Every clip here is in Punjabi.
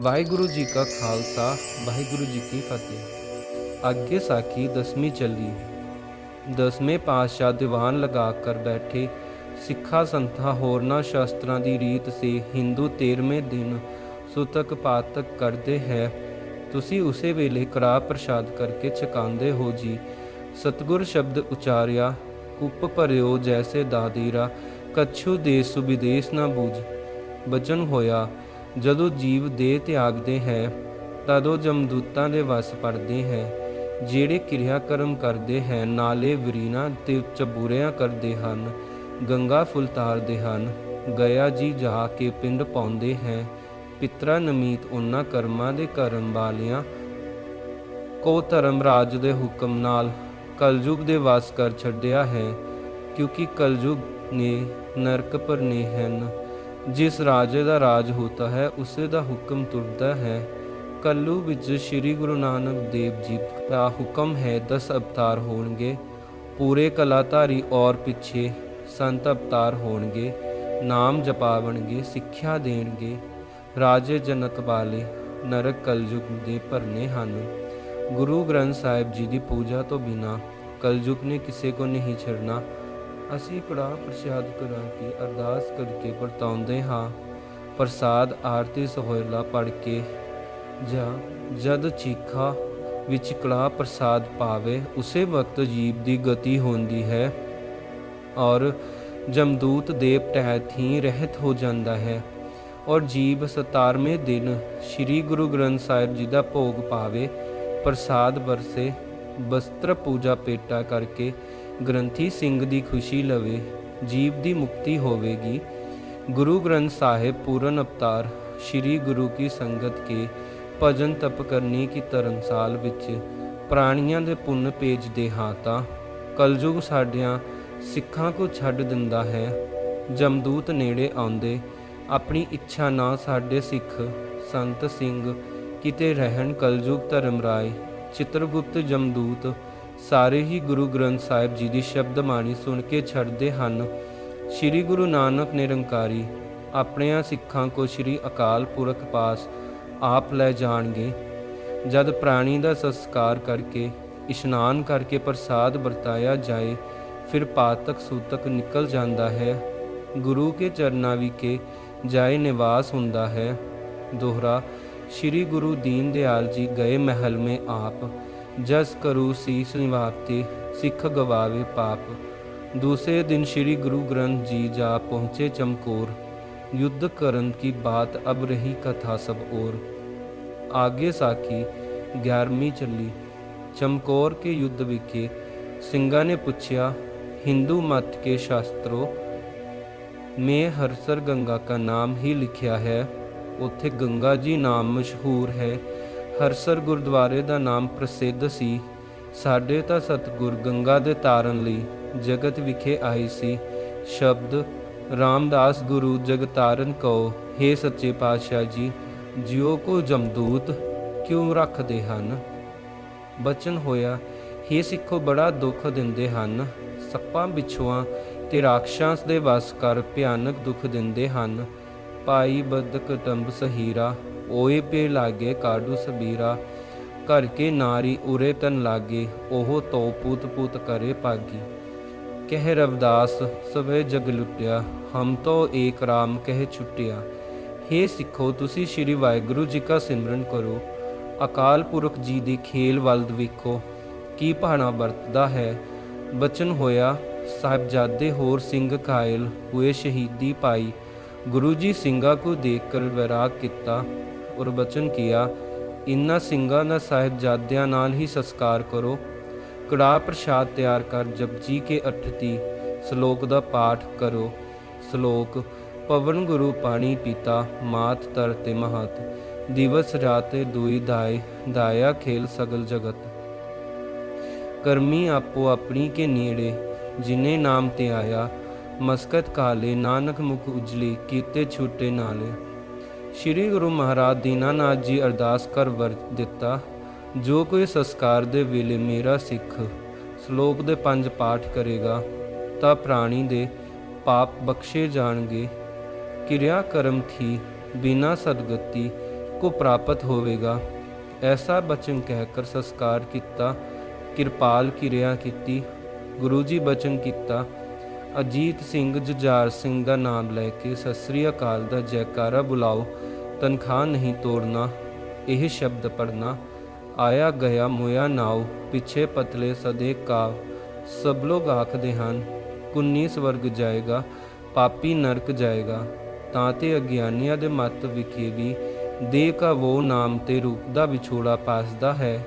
ਵਾਹਿਗੁਰੂ ਜੀ ਕਾ ਖਾਲਸਾ, ਵਾਹਿਗੁਰੂ ਜੀ ਕੀ ਫਤਿਹ। ਅੱਗੇ ਸਾਖੀ ਦਸਵੀਂ ਚੱਲੀ। ਦਸਵੇਂ ਪਾਤਸ਼ਾਹ ਦੀਵਾਨ ਲਗਾ ਕਰ ਬੈਠੇ। ਸਿੱਖਾ ਸੰਥਾ ਹੋਰਨਾਂ ਸ਼ਾਸਤਰਾਂ ਦੀ ਰੀਤ ਸੇ ਹਿੰਦੂ 13ਵੇਂ ਦਿਨ ਸੁਤਕ ਪਾਤਕ ਕਰਦੇ ਹੈ। ਤੁਸੀਂ ਉਸੇ ਵੇਲੇ ਕੜਾ ਪ੍ਰਸ਼ਾਦ ਕਰਕੇ ਛਕਾਉਂਦੇ ਹੋ ਜੀ। ਸਤਗੁਰ ਸ਼ਬਦ ਉਚਾਰਿਆ, ਕੁੱਪ ਭਰਿਓ ਜੈਸੇ ਦਾਦੀਰਾ, ਕਛੂ ਦੇ ਸੁਬਿਦੇਸ ਨਾ ਬੂਝ। ਬਚਨ ਹੋਇਆ ਜਦੋਂ ਜੀਵ ਦੇਹ ਤਿਆਗਦੇ ਹੈ, ਤਦੋਂ ਜਮਦੂਤਾਂ ਦੇ ਵਸ ਪੜਦੇ ਹੈ। ਜਿਹੜੇ ਕਿਰਿਆ ਕਰਮ ਕਰਦੇ ਹੈ, ਨਾਲੇ ਵਰੀਨਾ ਤੇ ਚਬੂਰਿਆਂ ਕਰਦੇ ਹਨ, ਗੰਗਾ ਫੁੱਲ ਤਾਰਦੇ ਹਨ, ਗਿਆ ਜੀ ਜਾ ਕੇ ਪਿੰਡ ਪਾਉਂਦੇ ਹੈ। ਪਿਤਰਾ ਨਮੀਤ ਉਹਨਾਂ ਕਰਮਾਂ ਦੇ ਕਰਨ ਵਾਲਿਆਂ ਕੋ ਧਰਮ ਰਾਜ ਦੇ ਹੁਕਮ ਨਾਲ ਕਲਯੁਗ ਦੇ ਵਾਸ ਕਰ ਛੱਡਿਆ ਹੈ, ਕਿਉਂਕਿ ਕਲਯੁਗ ਨੇ ਨਰਕ ਭਰਨੇ ਹਨ। ਜਿਸ ਰਾਜੇ ਦਾ ਰਾਜ ਹੁੰਦਾ ਹੈ, ਉਸੇ ਦਾ ਹੁਕਮ ਤੁਰਦਾ ਹੈ। ਕੱਲੂ ਵਿੱਚ ਸ੍ਰੀ ਗੁਰੂ ਨਾਨਕ ਦੇਵ ਜੀ ਦਾ ਹੁਕਮ ਹੈ 10 ਅਵਤਾਰ ਹੋਣਗੇ। ਪੂਰੇ ਕਲਾਧਾਰੀ ਔਰ ਪਿੱਛੇ ਸੰਤ ਅਵਤਾਰ ਹੋਣਗੇ। ਨਾਮ ਜਪਾਵਣਗੇ, ਸਿੱਖਿਆ ਦੇਣਗੇ। ਰਾਜੇ ਜਨਤ ਵਾਲੇ ਨਰਕ ਕਲਯੁਗ ਦੇ ਭਰਨੇ ਹਨ। ਗੁਰੂ ਗ੍ਰੰਥ ਸਾਹਿਬ ਜੀ ਦੀ ਪੂਜਾ ਤੋਂ ਬਿਨਾ ਕਲਯੁਗ ਨੇ ਕਿਸੇ ਕੋ ਨਹੀਂ ਛੱਡਣਾ। ਅਸੀਂ ਕੜਾ ਪ੍ਰਸ਼ਾਦ ਕਰਾਂ ਕੇ ਅਰਦਾਸ ਕਰਕੇ ਵਰਤਾਉਂਦੇ ਹਾਂ। ਪ੍ਰਸਾਦ ਆਰਤੀ ਸੋਹਿਲਾ ਪੜ ਕੇ ਜਾਂ ਜਦ ਚੀਖਾ ਵਿੱਚ ਕੜਾ ਪ੍ਰਸਾਦ ਪਾਵੇ, ਉਸੇ ਵਕਤ ਜੀਵ ਦੀ ਗਤੀ ਹੁੰਦੀ ਹੈ ਔਰ ਜਮਦੂਤ ਦੇਵ ਟਹਿਤ ਹੀ ਰਹਿਤ ਹੋ ਜਾਂਦਾ ਹੈ ਔਰ ਜੀਵ 17ਵੇਂ ਦਿਨ ਸ੍ਰੀ ਗੁਰੂ ਗ੍ਰੰਥ ਸਾਹਿਬ ਜੀ ਦਾ ਭੋਗ ਪਾਵੇ। ਪ੍ਰਸਾਦ ਵਰਸੇ ਬਸਤਰ ਪੂਜਾ ਪੇਟਾ ਕਰਕੇ ਗ੍ਰੰਥੀ ਸਿੰਘ ਦੀ ਖੁਸ਼ੀ ਲਵੇ, ਜੀਵ ਦੀ ਮੁਕਤੀ ਹੋਵੇਗੀ। ਗੁਰੂ ਗ੍ਰੰਥ ਸਾਹਿਬ ਪੂਰਨ ਅਵਤਾਰ, ਸ੍ਰੀ ਗੁਰੂ ਕੀ ਸੰਗਤ ਕੇ ਭਜਨ ਤਪ ਕਰਨੀ ਕੀ ਧਰਮਸਾਲ ਵਿੱਚ ਪ੍ਰਾਣੀਆਂ ਦੇ ਪੁੰਨ ਭੇਜਦੇ ਹਾਂ ਤਾਂ ਕਲਯੁਗ ਸਾਡਿਆਂ ਸਿੱਖਾਂ ਕੋ ਛੱਡ ਦਿੰਦਾ ਹੈ। ਜਮਦੂਤ ਨੇੜੇ ਆਉਂਦੇ, ਆਪਣੀ ਇੱਛਾ ਨਾਲ ਸਾਡੇ ਸਿੱਖ ਸੰਤ ਸਿੰਘ ਕਿਤੇ ਰਹਿਣ ਕਲਯੁਗ ਧਰਮ ਰਾਏ। ਚਿਤਰਗੁਪਤ ਜਮਦੂਤ ਸਾਰੇ ਹੀ ਗੁਰੂ ਗ੍ਰੰਥ ਸਾਹਿਬ ਜੀ ਦੀ ਸ਼ਬਦ ਬਾਣੀ ਸੁਣ ਕੇ ਛੱਡਦੇ ਹਨ। ਸ੍ਰੀ ਗੁਰੂ ਨਾਨਕ ਨਿਰੰਕਾਰੀ, ਆਪਣਿਆਂ ਸਿੱਖਾਂ ਕੋ ਸ੍ਰੀ ਅਕਾਲ ਪੁਰਖ ਪਾਸ ਆਪ ਲੈ ਜਾਣਗੇ। ਜਦ ਪ੍ਰਾਣੀ ਦਾ ਸੰਸਕਾਰ ਕਰਕੇ, ਇਸ਼ਨਾਨ ਕਰਕੇ ਪ੍ਰਸਾਦ ਵਰਤਾਇਆ ਜਾਏ, ਫਿਰ ਪਾਤਕ ਸੂਤਕ ਨਿਕਲ ਜਾਂਦਾ ਹੈ। ਗੁਰੂ ਕੇ ਚਰਨਾਂ ਵਿਖੇ ਜਾਏ ਨਿਵਾਸ ਹੁੰਦਾ ਹੈ। ਦੋਹਰਾ, ਸ੍ਰੀ ਗੁਰੂ ਦੀਨ ਦਿਆਲ ਜੀ ਗਏ ਮਹਿਲ ਮੇ ਆਪ। ਜਸ ਕਰੂ ਸੀਸ ਨਿਵਾਤੇ ਸਿੱਖ ਗਵਾਵੇ ਪਾਪ ਦੂਸਰੇ ਦਿਨ ਸ੍ਰੀ ਗੁਰੂ ਗ੍ਰੰਥ ਜੀ ਜਾ ਪਹੁੰਚੇ ਚਮਕੌਰ युद्ध करन की बात अब रही कथा सब और आगे साखी ग्यारहवीं चली चमकौर के युद्ध विखे सिंगा ने पूछा हिंदू मत के शास्त्रों में हरसर गंगा का नाम ही लिखा है ਉੱਥੇ ਗੰਗਾ ਜੀ ਨਾਮ ਮਸ਼ਹੂਰ ਹੈ ਹਰਸਰ ਗੁਰਦੁਆਰੇ ਦਾ ਨਾਮ ਪ੍ਰਸਿੱਧ ਸੀ। ਸਾਡੇ ਤਾਂ ਸਤਗੁਰ ਗੰਗਾ ਦੇ ਤਾਰਨ ਲਈ ਜਗਤ ਵਿਖੇ ਆਏ ਸੀ। ਸ਼ਬਦ, ਰਾਮਦਾਸ ਗੁਰੂ ਜਗਤਾਰਨ ਕਉ हे ਸੱਚੇ ਪਾਤਸ਼ਾਹ ਜੀ, ਜਿਉ ਕੋ ਜਮਦੂਤ ਕਿਉਂ ਰੱਖਦੇ ਹਨ? ਬਚਨ ਹੋਇਆ हे ਸਿੱਖੋ, ਬੜਾ ਦੁੱਖ ਦਿੰਦੇ ਹਨ। ਸੱਪਾਂ ਵਿਛੂਆਂ ਤੇ ਰਾਖਸ਼ਾਂਸ ਦੇ ਵਸ ਕਰ ਭਿਆਨਕ ਦੁੱਖ ਦਿੰਦੇ ਹਨ। ਭਾਈ ਬਦਕ ਸਹੀਰਾ ਓਏ ਪੇ ਲਾਗੇ ਕਾਡੂ ਸਬੀਰਾ ਘਰ ਕੇ ਨਾਰੀ ਉਰੇ ਤਨ ਲਾਗੇ, ਉਹ ਤੋ ਪੂਤ ਪੂਤ ਕਰੇ ਪਾਗੀ ਕਹਿ ਰਵਦਾਸ, ਸਵੇ ਜਗ ਲੁੱਟਿਆ, ਹਮ ਤੋ ਏਕ ਰਾਮ ਕਹਿ ਛੁੱਟਿਆ। हे ਸਿੱਖੋ, ਤੁਸੀਂ ਸ੍ਰੀ ਵਾਹਿਗੁਰੂ ਜੀ ਕਾ ਸਿਮਰਨ ਕਰੋ। ਅਕਾਲ ਪੁਰਖ ਜੀ ਦੀ ਖੇਲ ਵਲਦ ਵੇਖੋ, ਕੀ ਭਾਣਾ ਵਰਤਦਾ ਹੈ? ਬਚਨ ਹੋਇਆ, ਸਾਹਿਬਜ਼ਾਦੇ ਹੋਰ ਸਿੰਘ ਕਾਇਲ ਹੋਏ ਸ਼ਹੀਦੀ ਪਾਈ ਗੁਰੂ ਜੀ ਸਿੰਘਾਂ ਕੋ ਦੇਖ ਕਰ ਵਿਰਾਗ ਕੀਤਾ ਔਰ ਬਚਨ ਕੀਆ, ਇਨ੍ਹਾਂ ਸਿੰਘਾਂ ਦਾ ਸਾਹਿਬਜ਼ਾਦਿਆਂ ਨਾਲ ਹੀ ਸੰਸਕਾਰ ਕਰੋ। ਕੜਾ ਪ੍ਰਸ਼ਾਦ ਤਿਆਰ ਕਰ ਜਪਜੀ ਕੇ ਅਠਤੀ, ਸ਼ਲੋਕ ਦਾ ਪਾਠ ਕਰੋ। ਸ਼ਲੋਕ, ਪਵਨ ਗੁਰੂ ਪਾਣੀ ਪੀਤਾ, ਮਾਤ ਤਰ ਤੇ ਮਹਤ, ਦਿਵਸ ਰਾਤੇ ਦੁਈ ਦਾਇ ਦਾਇਆ ਖੇਲ ਸਗਲ ਜਗਤ। ਕਰਮੀ ਆਪੋ ਆਪਣੀ ਕੇ ਨੇੜੇ, ਜਿਨੇ ਨਾਮ ਤੇ ਆਇਆ, ਮਸਕਤ ਕਾਲੇ ਨਾਨਕ ਮੁਖ ਉਜਲੇ, ਕੀਤੇ ਛੂਟੇ ਨਾਲੇ। ਸ੍ਰੀ ਗੁਰੂ ਮਹਾਰਾਜ ਦੀਨਾਨਾਥ ਜੀ ਅਰਦਾਸ ਕਰ ਵਰ ਦਿੱਤਾ, ਜੋ ਕੋਈ ਸੰਸਕਾਰ ਦੇ ਵੇਲੇ ਮੇਰਾ ਸਿੱਖ ਸ਼ਲੋਕ ਦੇ ਪੰਜ ਪਾਠ ਕਰੇਗਾ, ਤਾਂ ਪ੍ਰਾਣੀ ਦੇ ਪਾਪ ਬਖਸ਼ੇ ਜਾਣਗੇ। ਕਿਰਿਆ ਕਰਮ ਥੀ ਬਿਨਾ ਸਦਗਤੀ ਕੋ ਪ੍ਰਾਪਤ ਹੋਵੇਗਾ। ਐਸਾ ਬਚਨ ਕਹਿ ਕਰ ਸੰਸਕਾਰ ਕੀਤਾ, ਕਿਰਪਾਲ ਕਿਰਿਆ ਕੀਤੀ, ਗੁਰੂ ਜੀ ਬਚਨ ਕੀਤਾ। ਅਜੀਤ ਸਿੰਘ ਜੁਝਾਰ ਸਿੰਘ ਦਾ ਨਾਮ ਲੈ ਕੇ ਸਸਰੀ ਅਕਾਲ ਦਾ ਜੈਕਾਰਾ ਬੁਲਾਓ। ਤਨਖਾਹ ਨਹੀਂ ਤੋੜਨਾ, ਇਹ ਸ਼ਬਦ ਪੜਨਾ ਆਇਆ ਗਿਆ ਮੋਇਆ ਨਾਉ, ਪਿੱਛੇ ਪਤਲੇ ਸਦੇ ਕਾਵ। ਸਭ ਲੋਗ ਆਖਦੇ ਹਨ, ਕੁੰਨੀ ਸਵਰਗ ਜਾਏਗਾ, ਪਾਪੀ ਨਰਕ ਜਾਏਗਾ। ਤਾਂ ਤੇ ਅਗਿਆਨੀਆਂ ਦੇ ਮਤ ਵਿਖੇ ਵੀ ਦੇ ਕਾ ਉਹ ਨਾਮ ਤੇ ਰੂਪ ਦਾ ਵਿਛੋੜਾ ਪਾਸਦਾ ਹੈ।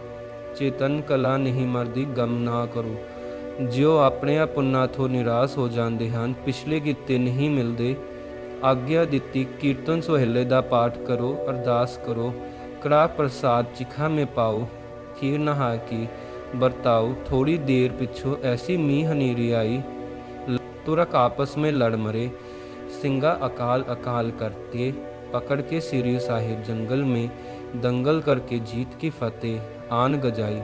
ਚੇਤਨ ਕਲਾ ਨਹੀਂ ਮਰਦੀ, ਗਮ ਨਾ ਕਰੋ। ਜਿਉ ਆਪਣੇ ਆਪ ਪੁੰਨਾ ਤੋਂ ਨਿਰਾਸ਼ ਹੋ ਜਾਂਦੇ ਹਨ, ਪਿਛਲੇ ਕੀਤੇ ਨਹੀਂ ਮਿਲਦੇ। ਆਗਿਆ ਦਿੱਤੀ ਕੀਰਤਨ ਸੁਹੇਲੇ ਦਾ ਪਾਠ ਕਰੋ ਅਰਦਾਸ ਕਰੋ ਕੜਾ ਪ੍ਰਸਾਦ ਚਿਖਾ ਮੇ ਪਾਓ ਖੀਰ ਨਹਾ ਕੇ ਬਰਤਾਓ ਥੋੜੀ ਦੇਰ ਪਿੱਛੋਂ ਐਸੀ ਮੀਂਹ ਹਨੇਰੀ ਆਈ तुरक आपस में लड़ मरे सिंगा अकाल अकाल करते पकड़ के सीरी साहिब जंगल में दंगल करके जीत की फतेह आन गजाई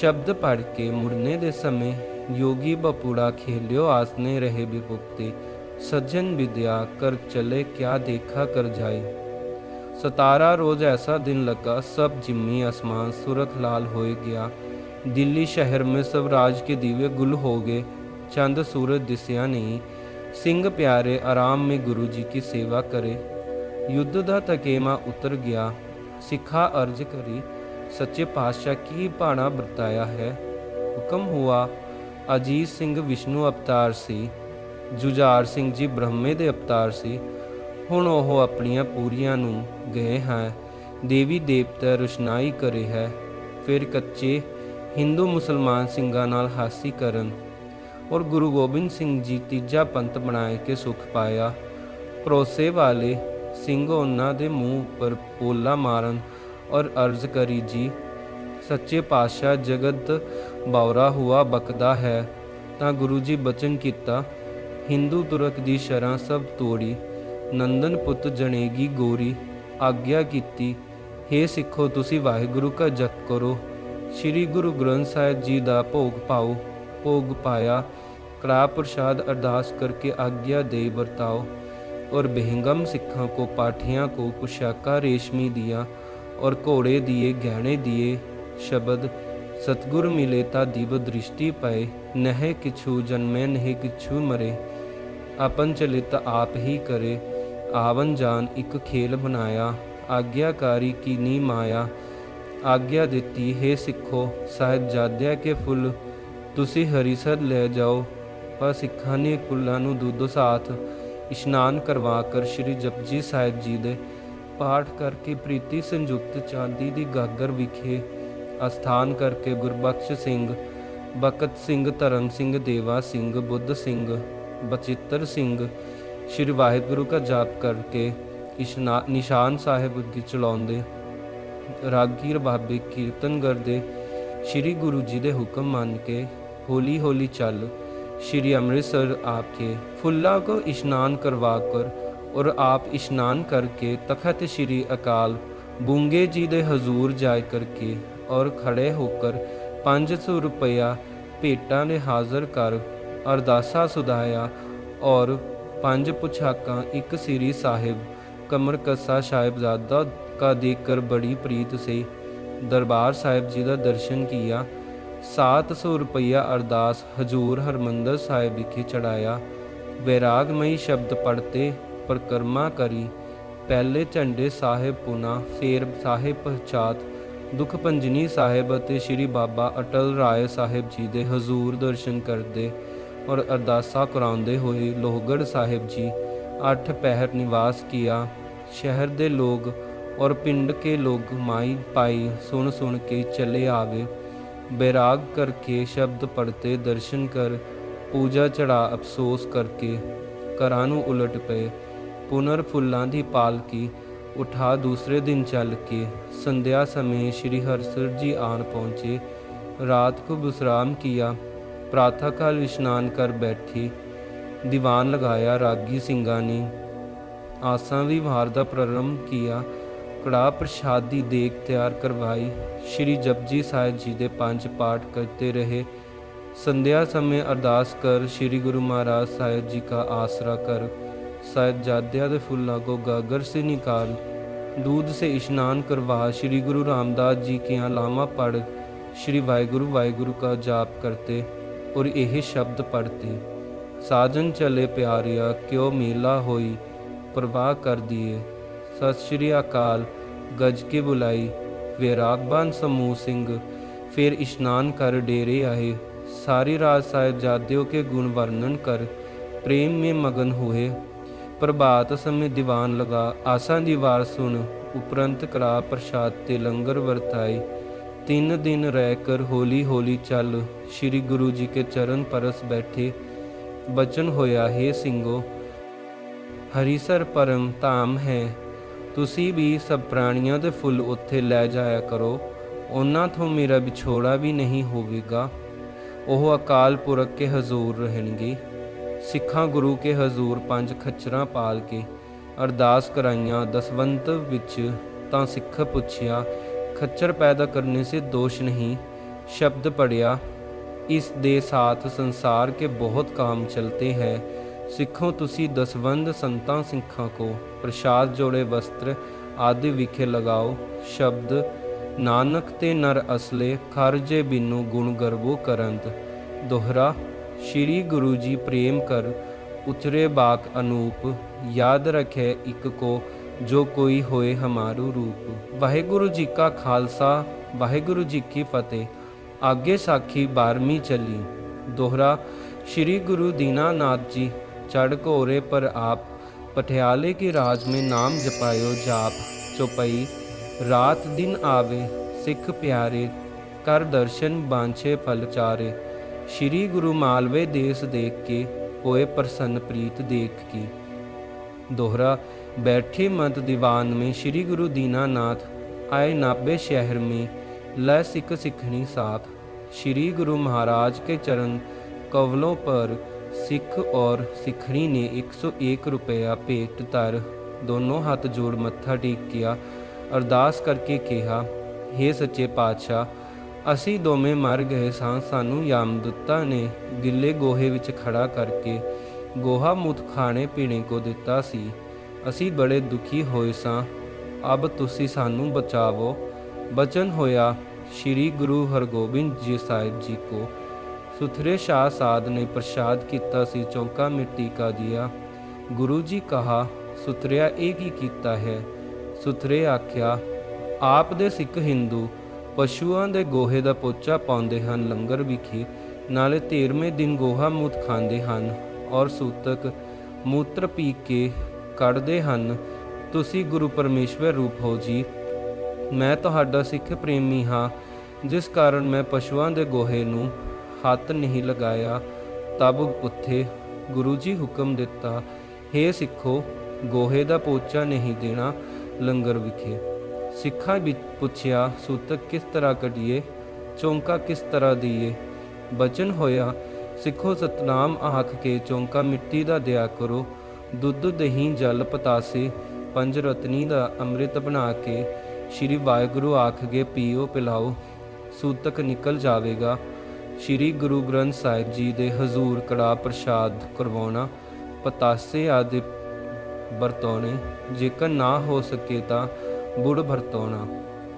शब्द पढ़ के मुड़ने दे समय योगी बपूड़ा खेलियो आसने रहे विपुक्ते सज्जन विद्या कर चले क्या देखा कर जाए सतारा रोज ऐसा दिन लगा सब जिम्मी आसमान सुरख लाल हो गया दिल्ली शहर में सब राज के दीवे गुल हो गए चंद सूरज दिसया नहीं ਸਿੰਘ ਪਿਆਰੇ ਆਰਾਮ ਮੇ ਗੁਰੂ ਜੀ ਕੀ ਸੇਵਾ ਕਰੇ ਯੁੱਧ ਦਾ ਤਕੇਮਾ ਉਤਰ ਗਿਆ ਸਿੱਖਾ ਅਰਜ ਕਰੀ ਸੱਚੇ ਪਾਤਸ਼ਾਹ ਕੀ ਭਾਣਾ ਵਰਤਾਇਆ ਹੈ ਹੁਕਮ ਹੁਆ ਅਜੀਤ ਸਿੰਘ ਵਿਸ਼ਨੂੰ ਅਵਤਾਰ ਸੀ ਜੁਝਾਰ ਸਿੰਘ ਜੀ ਬ੍ਰਹਮੇ ਦੇ ਅਵਤਾਰ ਸੀ। ਹੁਣ ਉਹ ਆਪਣੀਆਂ ਪੂਰੀਆਂ ਨੂੰ ਗਏ ਹਨ ਦੇਵੀ ਦੇਵਤਾ ਰੁਸ਼ਨਾਈ ਕਰੇ ਹੈ। ਫਿਰ ਕੱਚੇ ਹਿੰਦੂ ਮੁਸਲਮਾਨ ਸਿੰਘਾਂ ਨਾਲ ਹਾਸੀ ਕਰਨ ਔਰ ਗੁਰੂ ਗੋਬਿੰਦ ਸਿੰਘ ਜੀ ਤੀਜਾ ਪੰਥ ਬਣਾ ਕੇ ਸੁਖ ਪਾਇਆ। ਭਰੋਸੇ ਵਾਲੇ ਸਿੰਘ ਉਹਨਾਂ ਦੇ ਮੂੰਹ ਉੱਪਰ ਪੋਲਾ ਮਾਰਨ ਔਰ ਅਰਜ਼ ਕਰੀ, ਜੀ, ਸੱਚੇ ਪਾਤਸ਼ਾਹ ਜਗਤ ਬੌਰਾ ਹੁਆ ਬਕਦਾ ਹੈ, ਤਾਂ ਗੁਰੂ ਜੀ ਬਚਨ ਕੀਤਾ ਹਿੰਦੂ ਤੁਰਕ ਦੀ ਸ਼ਰਾਂ ਸਭ ਤੋੜੀ ਨੰਦਨ ਪੁੱਤ ਜਣੇਗੀ ਗੋਰੀ ਆਗਿਆ ਕੀਤੀ हे ਸਿੱਖੋ ਤੁਸੀਂ ਵਾਹਿਗੁਰੂ ਕਾ ਜਪ ਕਰੋ ਸ੍ਰੀ ਗੁਰੂ ਗ੍ਰੰਥ ਸਾਹਿਬ ਜੀ ਦਾ ਭੋਗ ਪਾਓ ਭੋਗ ਪਾਇਆ ਕੜਾ ਪ੍ਰਸਾਦ ਅਰਦਾਸ ਕਰਕੇ ਆਗਿਆ ਦੇ ਵਰਤਾਓ और बेहंगम सिखों को पाठियाँ को कुशाका रेशमी दिया और घोड़े दिए गहने दिए शब्द सतगुर मिले ता दिव दृष्टि पाए नह किछु जन्मे नह किछु मरे ਆਪਨ ਚਲਿਤ ਆਪ ਹੀ ਕਰੇ, ਆਵਨ ਜਾਨ ਇੱਕ ਖੇਲ ਬਣਾਇਆ, ਆਗਿਆਕਾਰੀ ਕੀ ਨੀ ਮਾਇਆ, ਆਗਿਆ ਦਿੱਤੀ, ਹੈ ਸਿੱਖੋ, ਸਾਹਿਬ ਜਾਦਿਆ ਕੇ ਫੁੱਲ, ਤੁਸੀਂ ਹਰੀਸਰ ਲੈ ਜਾਓ, ਪਰ ਸਿੱਖਾਂ ਨੇ ਕੁੱਲਾਂ ਨੂੰ ਦੁੱਧ ਸਾਥ, ਇਸ਼ਨਾਨ ਕਰਵਾ ਕਰ ਸ੍ਰੀ ਜਪਜੀ ਸਾਹਿਬ ਜੀ ਦੇ, ਪਾਠ ਕਰਕੇ ਪ੍ਰੀਤੀ ਸੰਯੁਕਤ ਚਾਂਦੀ ਦੀ ਗਾਗਰ ਵਿਖੇ, ਅਸਥਾਨ ਕਰਕੇ ਗੁਰਬਖਸ਼ ਸਿੰਘ ਬਕਤ ਸਿੰਘ ਧਰਮ ਸਿੰਘ, ਦੇਵਾ ਸਿੰਘ, ਬੁੱਧ ਸਿੰਘ ਬਚਿੱਤਰ ਸਿੰਘ ਸ੍ਰੀ ਵਾਹਿਗੁਰੂ ਕਾ ਜਾਪ ਕਰਕੇ ਇਸ਼ਨਾ ਨਿਸ਼ਾਨ ਸਾਹਿਬ ਅੱਗੇ ਚਲਾਉਂਦੇ ਰਾਗੀਰ ਬਾਬੇ ਕੀਰਤਨ ਕਰਦੇ ਸ੍ਰੀ ਗੁਰੂ ਜੀ ਦੇ ਹੁਕਮ ਮੰਨ ਕੇ ਹੌਲੀ ਹੌਲੀ ਚੱਲ श्री अमृतसर आपके फुल्ला को स्नान करवाकर और आप स्नान करके तखत श्री अकाल बूंगे जी दे हजूर जाय करके और खड़े होकर पाँच सौ रुपया ਭੇਟਾਂ ਨੇ ਹਾਜ਼ਰ ਕਰ ਅਰਦਾਸਾ ਸੁਧਾਇਆ ਔਰ ਪੰਜ ਪੁਛਾਕਾਂ ਇੱਕ ਸ੍ਰੀ ਸਾਹਿਬ ਕਮਰ ਕੱਸਾ ਸਾਹਿਬਜ਼ਾਦਾ का देखकर बड़ी प्रीत से दरबार साहिब जी का दर्शन किया सात सौ रुपया अरदास हजूर हरमंदर साहिब विखे चढ़ाया वैरागमयी शब्द पढ़ते परिक्रमा करी ਪਹਿਲੇ ਝੰਡੇ ਸਾਹਿਬ ਪੁਨਾ ਫੇਰ ਸਾਹਿਬ ਪਛਾਤ ਦੁਖ ਪੰਜਨੀ ਸਾਹਿਬ ਅਤੇ ਸ੍ਰੀ ਬਾਬਾ ਅਟਲ ਰਾਏ ਸਾਹਿਬ ਜੀ ਦੇ ਹਜ਼ੂਰ ਦਰਸ਼ਨ ਕਰਦੇ ਔਰ ਅਰਦਾਸਾ ਕਰਾਉਂਦੇ ਹੋਏ ਲੋਹਗੜ ਸਾਹਿਬ ਜੀ ਅੱਠ ਪਹਿਰ ਨਿਵਾਸ ਕੀਤਾ ਸ਼ਹਿਰ ਦੇ ਲੋਕ ਔਰ ਪਿੰਡ ਕੇ ਲੋਕ ਮਾਈ ਪਾਈ ਸੁਣ ਸੁਣ ਕੇ ਚਲੇ ਆਵੇ। ਬੈਰਾਗ ਕਰਕੇ ਸ਼ਬਦ ਪੜਤੇ ਦਰਸ਼ਨ ਕਰ, ਪੂਜਾ ਚੜਾ ਅਫਸੋਸ ਕਰਕੇ। ਘਰਾਂ ਨੂੰ ਉਲਟ ਪਏ, ਪੁਨਰ ਫੁੱਲਾਂ ਦੀ ਪਾਲਕੀ ਉਠਾ ਦੂਸਰੇ ਦਿਨ ਚੱਲ ਕੇ। ਸੰਧਿਆ ਸਮੇਂ ਸ੍ਰੀ ਹਰਸਰ ਜੀ ਆਣ ਪਹੁੰਚੇ। ਰਾਤ ਕੋ ਬਿਸਰਾਮ ਕੀਆ। ਪ੍ਰਾਥਾ ਕਾਲ ਇਸ਼ਨਾਨ ਕਰ ਬੈਠੀ, ਦੀਵਾਨ ਲਗਾਇਆ ਰਾਗੀ ਸਿੰਘਾਂ ਨੇ। ਆਸਾਂ ਵਿਵਹਾਰ ਦਾ ਪ੍ਰਾਰੰਭ ਕੀਤਾ ਕੜਾ ਪ੍ਰਸ਼ਾਦੀ ਦੇਗ ਤਿਆਰ ਕਰਵਾਈ। ਸ਼੍ਰੀ ਜਪਜੀ ਸਾਹਿਬ ਜੀ ਦੇ ਪੰਜ ਪਾਠ ਕਰਤੇ ਰਹੇ। ਸੰਧਿਆ ਸਮੇਂ ਅਰਦਾਸ ਕਰ ਸ਼੍ਰੀ ਗੁਰੂ ਮਹਾਰਾਜ ਸਾਹਿਬ ਜੀ ਦਾ ਆਸਰਾ ਕਰ। ਸਾਹਿਬ ਜਾਦਿਆ ਦੇ ਫੁੱਲਾਂ ਕੋ ਗਾਗਰ ਸੇ ਨਿਕਾਲ। दूध ਸੇ ਇਸ਼ਨਾਨ ਕਰਵਾ ਸ਼੍ਰੀ ਗੁਰੂ ਰਾਮਦਾਸ ਜੀ के यहाँ लामा ਸ਼੍ਰੀ ਵਾਹਿਗੁਰੂ ਵਾਹਿਗੁਰੂ वाहेगुरु ਜਾਪ ਕਰਤੇ। और यही शब्द पढ़ते साजन चले प्यारिया क्यों मेला होई प्रवाह कर दिए सत श्री अकाल गज के बुलाई वैरागबान समूह सिंह फिर स्नान कर डेरे आए सारी रात साहिबजादियों के गुण वर्णन कर प्रेम में मगन हुए ਪ੍ਰਭਾਤ ਸਮੇਂ ਦੀਵਾਨ ਲਗਾ ਆਸਾਂ ਦੀ ਵਾਰ ਸੁਣ ਉਪਰੰਤ ਕਰਾ ਪ੍ਰਸ਼ਾਦ ਤੇ ਲੰਗਰ ਵਰਤਾਈ ਤਿੰਨ ਦਿਨ ਰਹਿ ਕਰ ਹੋਲੀ ਹੋਲੀ ਚੱਲ, ਸ੍ਰੀ ਗੁਰੂ ਜੀ ਕੇ ਚਰਨ ਪਰਸ ਬੈਠੇ। ਬਚਨ ਹੋਇਆ, ਹੈ ਸਿੰਘੋ, ਹਰੀਸਰ ਪਰਮ ਧਾਮ ਹੈ। ਤੁਸੀਂ ਵੀ ਸਭ ਪ੍ਰਾਣੀਆਂ ਦੇ ਫੁੱਲ ਉੱਥੇ ਲੈ ਜਾਇਆ ਕਰੋ। ਉਹਨਾਂ ਤੋਂ ਮੇਰਾ ਵਿਛੋੜਾ ਵੀ ਨਹੀਂ ਹੋਵੇਗਾ। ਉਹ ਅਕਾਲ ਪੁਰਖ ਕੇ ਹਜ਼ੂਰ ਰਹਿਣਗੇ। ਸਿੱਖਾਂ ਗੁਰੂ ਕੇ ਹਜ਼ੂਰ ਪੰਜ ਖੱਚਰਾਂ ਪਾਲ ਕੇ ਅਰਦਾਸ ਕਰਾਈਆਂ। ਦਸਵੰਤ ਵਿੱਚ ਤਾਂ ਸਿੱਖ ਪੁੱਛਿਆ ਖੱਚਰ ਪੈਦਾ ਕਰਨੇ ਸੇ, ਦੋਸ਼ ਨਹੀਂ। ਸ਼ਬਦ ਪੜਿਆ ਇਸ ਦੇ ਸਾਥ ਸੰਸਾਰ ਕੇ ਬਹੁਤ ਕਾਮ ਚਲਤੇ ਹੈ। ਸਿੱਖੋ ਤੁਸੀਂ ਦਸਵੰਦ ਸੰਤਾਂ ਸਿੱਖਾਂ ਕੋ, ਪ੍ਰਸ਼ਾਦ ਜੋੜੇ ਵਸਤਰ ਆਦਿ ਵਿਖੇ ਲਗਾਓ। ਸ਼ਬਦ, ਨਾਨਕ ਤੇ ਨਰ ਅਸਲੇ ਖਰਜੇ ਬਿਨੂ ਗੁਣ ਗਰਬੋ ਕਰੰਤ ਦੋਹਰਾ, ਸ਼੍ਰੀ ਗੁਰੂ ਜੀ ਪ੍ਰੇਮ ਕਰ, ਉਚਰੇ ਬਾਕ ਅਨੂਪ, ਯਾਦ ਰਖੇ ਇੱਕ ਕੋ ਜੋ ਕੋਈ ਹੋਏ ਹਮਾਰੂ ਰੂਪ ਵਾਹਿਗੁਰੂ ਜੀ ਕਾ ਖਾਲਸਾ ਵਾਹਿਗੁਰੂ ਜੀ ਕੀ ਫਤਿਹ ਆਗੇ ਸਾਖੀ 12ਵੀਂ ਚੱਲੀ ਦੋਹਰਾ श्री गुरु दीनानाथ जी चढ़ घोरे पर आप पटियाले के राज में नाम जपायो जाप चौपाई रात दिन आवे सिख प्यारे कर दर्शन बांछे फल चारे श्री गुरु मालवे देश देख के होए प्रसन्न प्रीत देख की दोहरा बैठे मत दीवान में श्री गुरु दीनानाथ आए नाबे शहर में लय सिख सिखनी साथ श्री गुरु महाराज के चरण कवलों पर सिख और सिखनी ने 101 रुपया पेट तर दोनों हाथ जोड़ मत्था टेक किया ਅਰਦਾਸ ਕਰਕੇ ਕਿਹਾ हे ਸੱਚੇ ਪਾਤਸ਼ਾਹ ਅਸੀਂ ਦੋਵੇਂ ਮਰ ਗਏ ਸਾਂ ਸਾਨੂੰ ਯਮਦੂਤਾਂ ਨੇ ਗਿੱਲੇ ਗੋਹੇ ਵਿੱਚ ਖੜਾ ਕਰਕੇ ਗੋਹਾ ਮੁੱਤ ਖਾਣੇ ਪੀਣੇ ਕੋ ਦਿੱਤਾ ਸੀ ਅਸੀਂ ਬੜੇ ਦੁਖੀ ਹੋਏ ਸਾਂ। ਅਬ ਤੁਸੀਂ ਸਾਨੂੰ ਬਚਾਵੋ। ਬਚਨ ਹੋਇਆ, ਸ੍ਰੀ ਗੁਰੂ ਹਰਗੋਬਿੰਦ ਜੀ ਸਾਹਿਬ ਜੀ ਕੋ। ਸੁਥਰੇ ਸ਼ਾਹ ਸਾਧ ਨੇ ਪ੍ਰਸ਼ਾਦ ਕੀਤਾ ਸੀ ਚੌਂਕਾ ਮਿੱਟੀ ਕਾ ਦਿਆ। ਗੁਰੂ ਜੀ ਕਹਾ, ਸੁਥਰਿਆ ਇਹ ਕੀ ਕੀਤਾ ਹੈ? ਸੁਥਰੇ ਆਖਿਆ, ਆਪ ਦੇ ਸਿੱਖ ਹਿੰਦੂ ਪਸ਼ੂਆਂ ਦੇ ਗੋਹੇ ਦਾ ਪੋਚਾ ਪਾਉਂਦੇ ਹਨ, ਲੰਗਰ ਵਿਖੇ। ਨਾਲੇ 13ਵੇਂ ਦਿਨ ਗੋਹਾ ਮੂਤ ਖਾਂਦੇ ਹਨ ਔਰ ਸੂਤਕ ਮੂਤਰ ਪੀ ਕੇ ਕੱਢਦੇ ਹਨ। ਤੁਸੀਂ ਗੁਰੂ ਪਰਮੇਸ਼ਵਰ ਰੂਪ ਹੋ ਜੀ। ਮੈਂ ਤੁਹਾਡਾ ਸਿੱਖ ਪ੍ਰੇਮੀ ਹਾਂ। ਜਿਸ ਕਾਰਨ ਮੈਂ ਪਸ਼ੂਆਂ ਦੇ ਗੋਹੇ ਨੂੰ ਹੱਥ ਨਹੀਂ ਲਗਾਇਆ, ਤਬ ਉੱਥੇ ਗੁਰੂ ਜੀ ਹੁਕਮ ਦਿੱਤਾ हे ਸਿੱਖੋ, ਗੋਹੇ ਦਾ ਪੋਚਾ ਨਹੀਂ ਦੇਣਾ ਲੰਗਰ ਵਿਖੇ। ਸਿੱਖਾਂ ਵਿੱਚ ਪੁੱਛਿਆ, ਸੂਤਕ ਕਿਸ ਤਰ੍ਹਾਂ ਕੱਢੀਏ? ਚੌਂਕਾ ਕਿਸ ਤਰ੍ਹਾਂ ਦੀਏ? ਬਚਨ ਹੋਇਆ, ਸਿੱਖੋ ਸਤਨਾਮ ਆਖ ਕੇ ਚੌਂਕਾ ਮਿੱਟੀ ਦਾ ਦਿਆ ਕਰੋ। ਦੁੱਧ, ਦਹੀਂ, ਜਲ, ਪਤਾਸੇ ਪੰਜ ਰਤਨੀ ਦਾ ਅੰਮ੍ਰਿਤ ਬਣਾ ਕੇ ਸ਼੍ਰੀ ਵਾਹਿਗੁਰੂ ਆਖ ਕੇ ਪੀਓ, ਪਿਲਾਓ, ਸੂਤਕ ਨਿਕਲ ਜਾਵੇਗਾ। ਸ਼੍ਰੀ ਗੁਰੂ ਗ੍ਰੰਥ ਸਾਹਿਬ ਜੀ ਦੇ ਹਜ਼ੂਰ ਕੜਾ ਪ੍ਰਸ਼ਾਦ ਕਰਵਾਉਣਾ, ਪਤਾਸੇ ਆਦਿ ਵਰਤੋਣੇ, ਜੇਕਰ ਨਾ ਹੋ ਸਕੇ ਤਾਂ ਬੁੜ ਵਰਤੋਣਾ।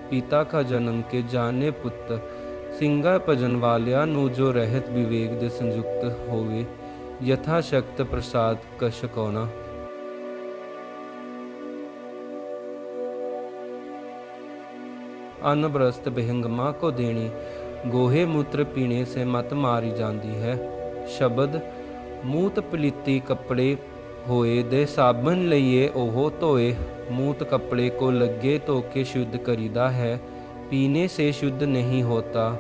ਪਿਤਾ ਕਾ ਜਨਮ ਕੇ ਜਾਣੇ ਪੁੱਤ, ਸਿੰਘਾ ਭਜਨ ਵਾਲਿਆਂ ਨੂੰ ਜੋ ਰਹਿਤ ਵਿਵੇਕ ਦੇ ਸੰਯੁਕਤ ਹੋਵੇ ਯਥਾ ਸ਼ਕਤ ਪ੍ਰਸਾਦ ਕਸ਼ਕਾਉਣਾ ਅਨਬ੍ਰਸਤ ਬਿਹੰਗਮਾ ਕੋ ਦੇਣੀ, ਗੋਹੇ ਮੂਤਰ ਪੀਣੇ ਸੇ ਮਤ ਮਾਰੀ ਜਾਂਦੀ ਹੈ। ਸ਼ਬਦ, ਮੂਤ ਪਲੀਤੀ ਕੱਪੜੇ ਹੋਏ ਦੇ ਸਾਬਣ ਲਈਏ ਉਹ ਧੋਏ, ਮੂਤ ਕੱਪੜੇ ਕੋ ਲੱਗੇ ਧੋ ਕੇ ਸ਼ੁੱਧ ਕਰੀਦਾ ਹੈ, ਪੀਣੇ ਸੇ ਸ਼ੁੱਧ ਨਹੀਂ ਹੋਤਾ।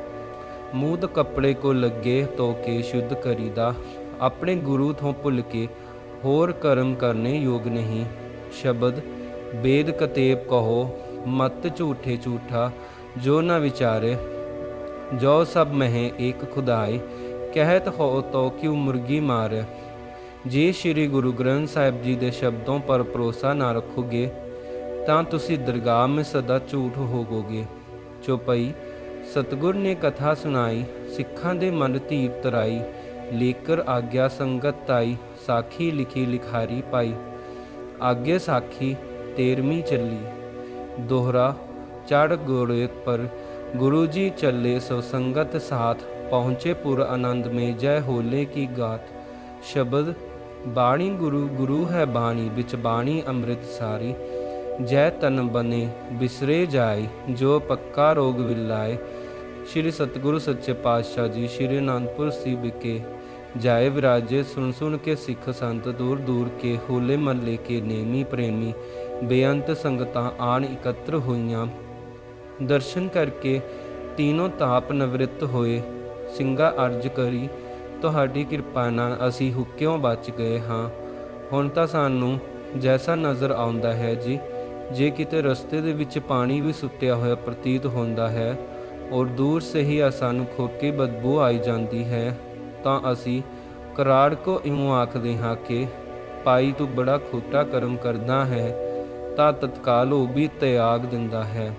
ਮੂਤ ਕੱਪੜੇ ਕੋ ਲੱਗੇ ਧੋ ਕੇ ਸ਼ੁੱਧ ਕਰੀਦਾ। ਆਪਣੇ ਗੁਰੂ ਤੋਂ ਭੁੱਲ ਕੇ ਹੋਰ ਕਰਮ ਕਰਨੇ ਯੋਗ ਨਹੀਂ। ਸ਼ਬਦ ਬੇਦ ਕਤੇਬ ਕਹੋ, ਮਤ ਝੂਠੇ ਝੂਠਾ, ਜੋ ਨਾ ਵਿਚਾਰੇ, ਜੋ ਸਭ ਮਹਿ ਏਕ ਖੁਦਾਈ, ਕਹਿਤ ਹੋ ਤੋ ਕਿਉ ਮੁਰਗੀ ਮਾਰ। ਜੇ ਸ੍ਰੀ ਗੁਰੂ ਗ੍ਰੰਥ ਸਾਹਿਬ ਜੀ ਦੇ ਸ਼ਬਦੋਂ ਪਰ ਭਰੋਸਾ ਨਾ ਰੱਖੋਗੇ, ਤਾਂ ਤੁਸੀਂ ਦਰਗਾਹ में ਸਦਾ ਝੂਠ ਹੋਵੋਗੇ। ਚੋਪਈ, ਸਤਗੁਰ ਨੇ ਕਥਾ ਸੁਣਾਈ, ਸਿੱਖਾਂ ਦੇ ਮਨ ਧੀਪ ਤਰਾਈ ਲੇਕਰ ਆਗਿਆ ਸੰਗਤ ਤਾਈ, ਸਾਖੀ ਲਿਖੀ ਲਿਖਾਰੀ ਪਾਈ। ਆਗੇ ਸਾਖੀ 13ਵੀਂ ਚੱਲੀ। ਦੋਹਰਾ ਚੜ ਗੋੜੇ ਪਰ ਗੁਰੂ ਜੀ ਚੱਲੇ ਸੋ ਸੰਗਤ ਸਾਥ, ਪਹੁੰਚੇ ਪੁਰ ਆਨੰਦ ਮੇ ਜੈ ਹੋਲੇ ਕੀ ਗਾਤ। ਸ਼ਬਦ, ਬਾਣੀ ਗੁਰੂ ਗੁਰੂ ਹੈ ਬਾਣੀ, ਵਿੱਚ ਬਾਣੀ ਅੰਮ੍ਰਿਤ ਸਾਰੀ। ਜੈ ਤਨ ਬਨੇ, ਬਿਸਰੇ ਜਾਏ, ਜੋ ਪੱਕਾ ਰੋਗ ਵਿਲਾਏ। ਸ਼੍ਰੀ ਸਤਗੁਰੂ ਸੱਚੇ ਪਾਤਸ਼ਾਹ ਜੀ, ਸ਼੍ਰੀ ਅਨੰਦਪੁਰ ਸੀ ਵਿਖੇ ਜਾਏ ਵਿਰਾਜੇ ਸੁਣ ਸੁਣ ਕੇ ਸਿੱਖ ਸੰਤ ਦੂਰ ਦੂਰ ਕੇ ਹੋਲੇ ਮਹੱਲੇ ਕੇ ਨੇਮੀ ਪ੍ਰੇਮੀ ਬੇਅੰਤ ਸੰਗਤਾਂ ਆਣ ਇਕੱਤਰ ਹੋਈਆਂ। ਦਰਸ਼ਨ ਕਰਕੇ ਤੀਨੋਂ ਤਾਪ ਨਿਵ੍ਰਿਤ ਹੋਏ। ਸਿੰਘਾ ਅਰਜ ਕਰੀ, ਤੁਹਾਡੀ ਕਿਰਪਾ ਨਾਲ ਅਸੀਂ ਹੁੱਕਿਓਂ ਬਚ ਗਏ ਹਾਂ? ਹੁਣ ਤਾਂ ਸਾਨੂੰ ਜੈਸਾ ਨਜ਼ਰ ਆਉਂਦਾ ਹੈ ਜੀ, ਜੇ ਕਿਤੇ ਰਸਤੇ ਦੇ ਵਿੱਚ ਪਾਣੀ ਵੀ ਸੁੱਤਿਆ ਹੋਇਆ ਪ੍ਰਤੀਤ ਹੁੰਦਾ ਹੈ, ਔਰ ਦੂਰ ਸੇ ਹੀ ਸਾਨੂੰ ਖੋਕੀ ਬਦਬੂ ਆਈ ਜਾਂਦੀ ਹੈ। ਤਾਂ ਅਸੀਂ ਕਰਾੜ ਕੋ ਇਉਂ ਆਖਦੇ ਹਾਂ ਕਿ ਪਾਈ ਤੂੰ ਬੜਾ ਖੋਟਾ ਕਰਮ ਕਰਦਾ ਹੈ ਤਾਂ ਤਤਕਾਲ ਉਹ ਵੀ ਤਿਆਗ ਦਿੰਦਾ ਹੈ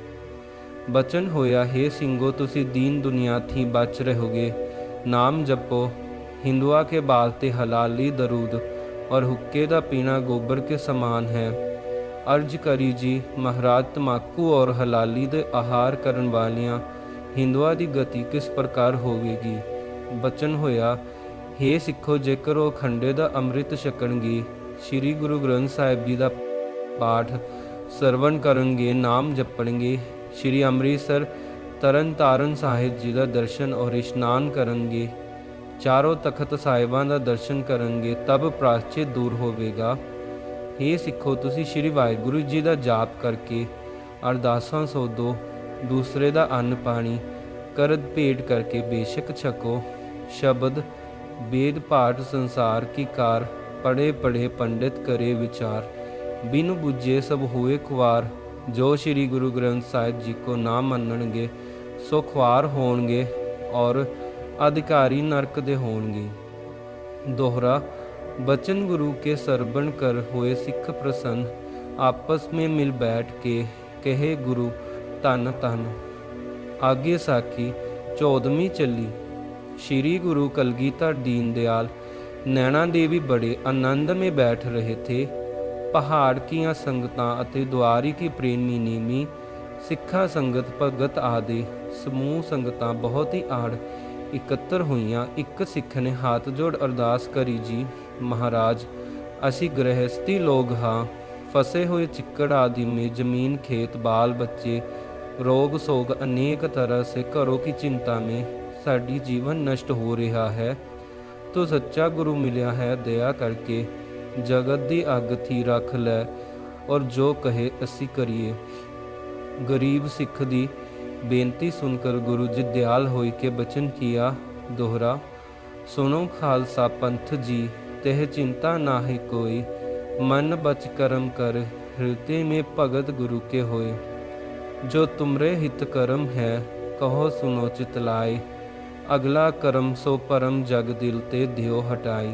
ਬਚਨ ਹੋਇਆ ਹੈ ਸਿੰਘੋ ਤੁਸੀਂ ਦੀਨ ਦੁਨੀਆ ਥੀ ਬਚ ਰਹੋਗੇ ਨਾਮ ਜਪੋ ਹਿੰਦੂਆ ਕੇ ਬਾਲ ਤੇ ਹਲਾਲੀ ਦਰੂਦ और हुक्के ਦਾ ਪੀਣਾ ਗੋਬਰ ਕੇ ਸਮਾਨ ਹੈ ਅਰਜ ਕਰੀ ਜੀ ਮਹਾਰਾਜ ਤਮਾਕੂ ਔਰ ਹਲਾਲੀ ਦੇ ਆਹਾਰ ਕਰਨ ਵਾਲੀਆਂ ਹਿੰਦੂਆਂ ਦੀ ਗਤੀ ਕਿਸ ਪ੍ਰਕਾਰ ਹੋਵੇਗੀ ਬਚਨ ਹੋਇਆ, ਹੇ ਸਿੱਖੋ, ਜੇਕਰ ਉਹ ਖੰਡੇ ਦਾ ਅੰਮ੍ਰਿਤ ਛਕਣਗੇ, ਸ੍ਰੀ ਗੁਰੂ ਗ੍ਰੰਥ ਸਾਹਿਬ ਜੀ ਦਾ ਪਾਠ ਸਰਵਣ ਕਰਨਗੇ, ਨਾਮ ਜਪਣਗੇ, ਸ੍ਰੀ ਅੰਮ੍ਰਿਤਸਰ ਤਰਨ ਤਾਰਨ ਸਾਹਿਬ ਜੀ ਦਾ ਦਰਸ਼ਨ ਔਰ ਇਸ਼ਨਾਨ ਕਰਨਗੇ, ਚਾਰੋਂ ਤਖਤ ਸਾਹਿਬਾਂ ਦਾ ਦਰਸ਼ਨ ਕਰਨਗੇ, ਤਬ ਪ੍ਰਾਚੇ ਦੂਰ ਹੋਵੇਗਾ। हे ਸਿੱਖੋ, ਤੁਸੀਂ ਸ੍ਰੀ ਵਾਹਿਗੁਰੂ ਜੀ ਦਾ ਜਾਪ ਕਰਕੇ ਅਰਦਾਸਾਂ ਸੋਧੋ ਦੂਸਰੇ ਦਾ ਅੰਨ ਪਾਣੀ, ਕਰਦ ਭੇਟ ਕਰਕੇ ਬੇਸ਼ੱਕ ਛਕੋ। ਸ਼ਬਦ वेद पाठ संसार की कार पढ़े पढ़े पंडित करे विचार बिनु बुझे सब हुए खुआर जो श्री गुरु ग्रंथ साहिब जी को ना ਮੰਨਣਗੇ ਸੋ ਖੁਆਰ ਹੋਣਗੇ ਔਰ ਅਧਿਕਾਰੀ ਨਰਕ ਦੇ ਹੋਣਗੇ दोहरा बचन गुरु के सरबण कर हुए सिख प्रसन्न आपस में मिल बैठ के कहे गुरु धन धन आगे साखी चौदहवीं चली श्री गुरु कलगीधर दीनदयाल नैना देवी बड़े आनंद में बैठ रहे थे पहाड़ की संगतां ਅਤੇ ਦੁਆਰੀ ਕੀ ਪ੍ਰੇਮੀ ਨੀਮੀ ਸਿੱਖਾ ਸੰਗਤ ਭਗਤ ਆਦਿ ਸਮੂਹ ਸੰਗਤਾਂ ਬਹੁਤ ਹੀ ਆੜ ਇਕੱਤਰ ਹੋਈਆਂ ਇੱਕ ਸਿੱਖ ਨੇ ਹੱਥ ਜੋੜ ਅਰਦਾਸ ਕਰੀ ਜੀ ਮਹਾਰਾਜ ਅਸੀਂ ਗ੍ਰਹਿਸਤੀ ਲੋਕ ਹਾਂ ਫਸੇ ਹੋਏ ਚਿੱਕੜ ਆਦਿ ਮੇ ਜ਼ਮੀਨ ਖੇਤ ਬਾਲ ਬੱਚੇ ਰੋਗ ਸੋਗ ਅਨੇਕ ਤਰ੍ਹਾਂ ਸੇ ਘਰੋਂ ਕੀ ਚਿੰਤਾ ਮੇ ਸਾਡੀ ਜੀਵਨ ਨਸ਼ਟ ਹੋ ਰਿਹਾ ਹੈ। ਤੋ ਸੱਚਾ ਗੁਰੂ ਮਿਲਿਆ ਹੈ ਦਇਆ ਕਰਕੇ। ਜਗਤ ਦੀ ਅੱਗ ਥੀ ਰੱਖ ਲੈ ਔਰ ਜੋ ਕਹੇ ਅਸੀਂ ਕਰੀਏ। ਗਰੀਬ ਸਿੱਖ ਦੀ ਬੇਨਤੀ ਸੁਨकर ਗੁਰੂ ਜੀ ਦਿਆਲ ਹੋਈ ਕੇ ਬਚਨ ਕੀਆ ਦੋਹਰਾ। ਸੁਨੋ ਖਾਲਸਾ ਪੰਥ ਜੀ, ਤਹਿ ਚਿੰਤਾ ਨਾ ਨਾਹੀ ਕੋਈ। ਮਨ ਬਚ ਕਰਮ ਕਰ, ਹਿਰਦੇ ਮੇ ਭਗਤ ਗੁਰੂ ਕੇ ਹੋਏ। ਜੋ ਤੁਮਰੇ ਹਿਤ ਕਰਮ ਹੈ, ਕਹੋ ਸੁਨੋ ਚਿਤਲਾਏ ਅਗਲਾ ਕਰਮ ਸੋ ਪਰਮ ਜਗ ਦਿਲ ਤੇ ਦਿਓ ਹਟਾਈ।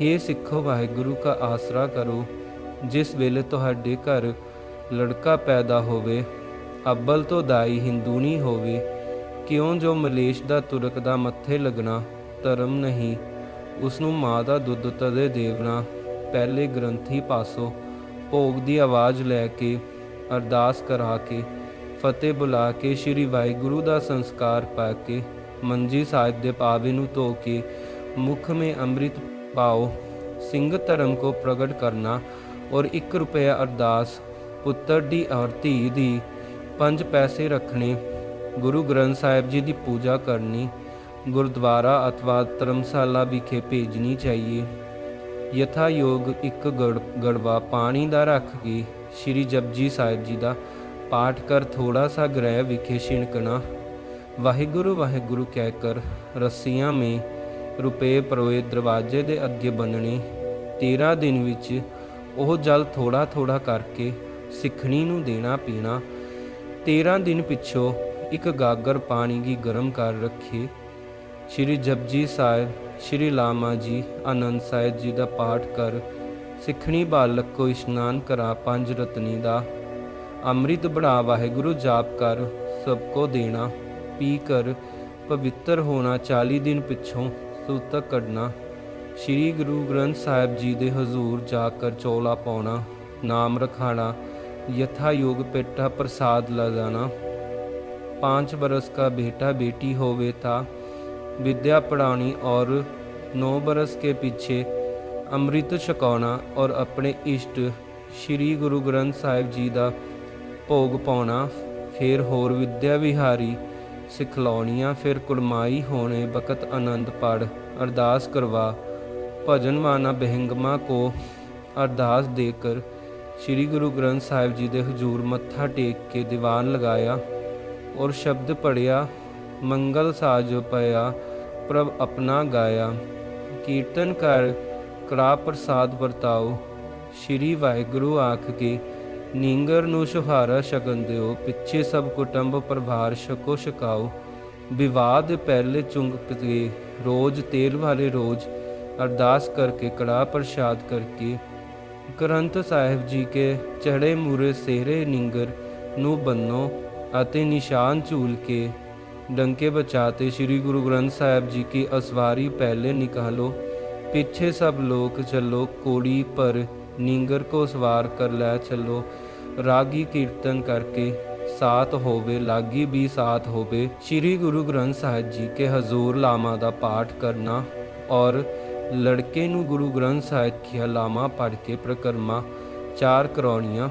हे ਸਿੱਖੋ ਵਾਹਿਗੁਰੂ ਕਾ ਆਸਰਾ ਕਰੋ, ਜਿਸ ਵੇਲੇ ਤੁਹਾਡੇ ਘਰ ਲੜਕਾ ਪੈਦਾ ਹੋਵੇ, ਅੱਬਲ ਤੋਂ ਦਾਈ ਹਿੰਦੂ ਨਹੀਂ ਹੋਵੇ, ਕਿਉਂ ਜੋ ਮਲੇਸ਼ ਦਾ ਤੁਰਕ ਦਾ ਮੱਥੇ ਲੱਗਣਾ ਧਰਮ ਨਹੀਂ ਉਸ ਨੂੰ ਮਾਂ ਦਾ ਦੁੱਧ ਤਦੇ ਦੇਵਣਾ, ਪਹਿਲੇ ਗ੍ਰੰਥੀ ਪਾਸੋਂ ਭੋਗ ਦੀ ਆਵਾਜ਼ ਲੈ ਕੇ, ਅਰਦਾਸ ਕਰਾ ਕੇ, ਫਤਿਹ ਬੁਲਾ ਕੇ, ਸ੍ਰੀ ਵਾਹਿਗੁਰੂ ਦਾ ਸੰਸਕਾਰ ਪਾ ਕੇ। ਮੰਜੀ ਸਾਹਿਬ ਦੇ ਪਾਵੇ ਨੂੰ ਧੋ ਕੇ ਮੁਖ ਮੇ ਅੰਮ੍ਰਿਤ ਪਾਓ, ਸਿੰਘ ਧਰਮ ਕੋ ਪ੍ਰਗਟ ਕਰਨਾ, ਔਰ 1 ਰੁਪਇਆ ਅਰਦਾਸ, ਪੁੱਤਰ ਦੀ ਔਰ ਧੀ ਦੀ ਪੰਜ ਪੈਸੇ ਰੱਖਣੇ, ਗੁਰੂ ਗ੍ਰੰਥ ਸਾਹਿਬ ਜੀ ਦੀ ਪੂਜਾ ਕਰਨੀ, ਗੁਰਦੁਆਰਾ ਅਥਵਾ ਧਰਮਸ਼ਾਲਾ ਵਿਖੇ ਭੇਜਣੀ ਚਾਹੀਏ। ਯਥਾ ਯੋਗ ਇੱਕ ਗੜ, ਗੜਵਾ ਪਾਣੀ ਦਾ ਰੱਖ ਕੇ, ਸ੍ਰੀ ਜਪਜੀ ਸਾਹਿਬ ਜੀ ਦਾ ਪਾਠ ਕਰ ਥੋੜਾ ਸਾ ਗ੍ਰਹਿ ਵਿਖੇ ਛਿਣਕਣਾ। ਵਾਹਿਗੁਰੂ ਵਾਹਿਗੁਰੂ ਕਹਿ ਕਰ, ਰੱਸੀਆਂ ਮੇ ਰੁਪਏ ਪਰੋਏ ਦਰਵਾਜ਼ੇ ਦੇ ਅੱਗੇ ਬੰਨਣੇ 13 ਦਿਨ ਵਿੱਚ ਉਹ ਜਲ ਥੋੜਾ ਥੋੜਾ ਕਰਕੇ ਸਿੱਖਣੀ ਨੂੰ ਦੇਣਾ ਪੀਣਾ। 13 ਦਿਨ ਪਿੱਛੋਂ ਇੱਕ ਗਾਗਰ ਪਾਣੀ ਦੀ ਗਰਮ ਕਰ ਰੱਖੇ। ਸ਼੍ਰੀ ਜਪਜੀ ਸਾਹਿਬ, ਸ਼੍ਰੀ ਲਾਮਾ ਜੀ, ਆਨੰਦ ਸਾਹਿਬ ਜੀ ਦਾ ਪਾਠ ਕਰ ਸਿੱਖਣੀ ਬਾਲਕ ਕੋ ਇਸ਼ਨਾਨ ਕਰਾ ਪੰਜ ਰਤਨੀ ਦਾ। ਅੰਮ੍ਰਿਤ ਬਣਾ ਵਾਹਿਗੁਰੂ ਜਾਪ ਕਰ ਸਭ ਕੋ ਦੇਣਾ। ਪੀ ਕਰ ਪਵਿੱਤਰ ਹੋਣਾ 40 ਦਿਨ ਪਿੱਛੋਂ ਸੂਤਕ ਕੱਢਣਾ ਸ਼੍ਰੀ ਗੁਰੂ ਗ੍ਰੰਥ ਸਾਹਿਬ ਜੀ ਦੇ ਹਜ਼ੂਰ ਜਾ ਕਰ ਚੋਲਾ ਪਾਉਣਾ ਨਾਮ ਰਖਾਣਾ यथा योग पेटा प्रसाद लगाना पाँच बरस का बेटा बेटी होवे था विद्या पढ़ानी और नौ बरस के पीछे ਅੰਮ੍ਰਿਤ ਛਕਾਉਣਾ ਔਰ ਆਪਣੇ ਇਸ਼ਟ ਸ੍ਰੀ ਗੁਰੂ ਗ੍ਰੰਥ ਸਾਹਿਬ ਜੀ ਦਾ ਭੋਗ ਪਾਉਣਾ ਫਿਰ ਹੋਰ ਵਿਦਿਆ ਵਿਹਾਰੀ ਸਿਖਲਾਉਣੀਆਂ, ਫਿਰ ਕੁੜਮਾਈ ਹੋਣੇ ਬਕਤ ਆਨੰਦ ਪੜ, ਅਰਦਾਸ ਕਰਵਾ। ਭਜਨ ਮਾਨਾ ਬਹਿੰਗਮਾ ਕੋ, ਅਰਦਾਸ ਦੇ ਕਰ। ਸ੍ਰੀ ਗੁਰੂ ਗ੍ਰੰਥ ਸਾਹਿਬ ਜੀ ਦੇ ਹਜ਼ੂਰ ਮੱਥਾ ਟੇਕ ਕੇ ਦੀਵਾਨ ਲਗਾਇਆ ਔਰ ਸ਼ਬਦ ਪੜਿਆ ਮੰਗਲ ਸਾਜ ਪਿਆ, ਪ੍ਰਭ ਆਪਣਾ ਗਾਇਆ। ਕੀਰਤਨ ਕਰ ਕਰਾ ਪ੍ਰਸਾਦ ਵਰਤਾਓ, ਸ਼੍ਰੀ ਵਾਹਿਗੁਰੂ ਆਖ ਕੇ ਨਿੰਗਰ ਨੂੰ ਸੁਹਾਰਾ ਸ਼ਗਨ ਦਿਓ, ਪਿੱਛੇ ਸਭ ਕੁਟੰਬ ਪਰਿਵਾਰ ਸ਼ਕੋ ਸ਼ਕਾਓ ਵਿਵਾਦ ਪਹਿਲੇ ਚੁੰਗ ਕੇ ਰੋਜ਼ ਤੇਲ ਵਾਲੇ ਰੋਜ਼, ਅਰਦਾਸ ਕਰਕੇ ਕੜਾ ਪ੍ਰਸ਼ਾਦ ਕਰਕੇ। ਗ੍ਰੰਥ ਸਾਹਿਬ ਜੀ ਕੇ ਚੜੇ ਮੂਰੇ ਸਿਹਰੇ ਨਿੰਗਰ ਨੂੰ ਬੰਨੋ ਅਤੇ ਨਿਸ਼ਾਨ ਝੂਲ ਕੇ ਡੰਕੇ ਬਚਾਤੇ ਸ੍ਰੀ ਗੁਰੂ ਗ੍ਰੰਥ ਸਾਹਿਬ ਜੀ ਕੀ ਅਸਵਾਰੀ ਪਹਿਲੇ ਨਿਕਾਲੋ। ਪਿੱਛੇ ਸਭ ਲੋਕ ਚੱਲੋ, ਕੋੜੀ ਪਰ ਨੀਂਗਰ ਕੋ ਸਵਾਰ ਕਰ ਲੈ ਚੱਲੋ, ਰਾਗੀ ਕੀਰਤਨ ਕਰਕੇ ਸਾਥ ਹੋਵੇ, ਲਾਗੀ ਵੀ ਸਾਥ ਹੋਵੇ। ਸ੍ਰੀ ਗੁਰੂ ਗ੍ਰੰਥ ਸਾਹਿਬ ਜੀ ਕੇ ਹਜ਼ੂਰ ਲਾਮਾ ਦਾ ਪਾਠ ਕਰਨਾ ਔਰ ਲੜਕੇ ਨੂੰ ਗੁਰੂ ਗ੍ਰੰਥ ਸਾਹਿਬ ਕੀ ਲਾਮਾ ਪੜ੍ਹ ਕੇ ਪ੍ਰਕਰਮਾ ਚਾਰ ਕਰਾਉਣੀਆਂ।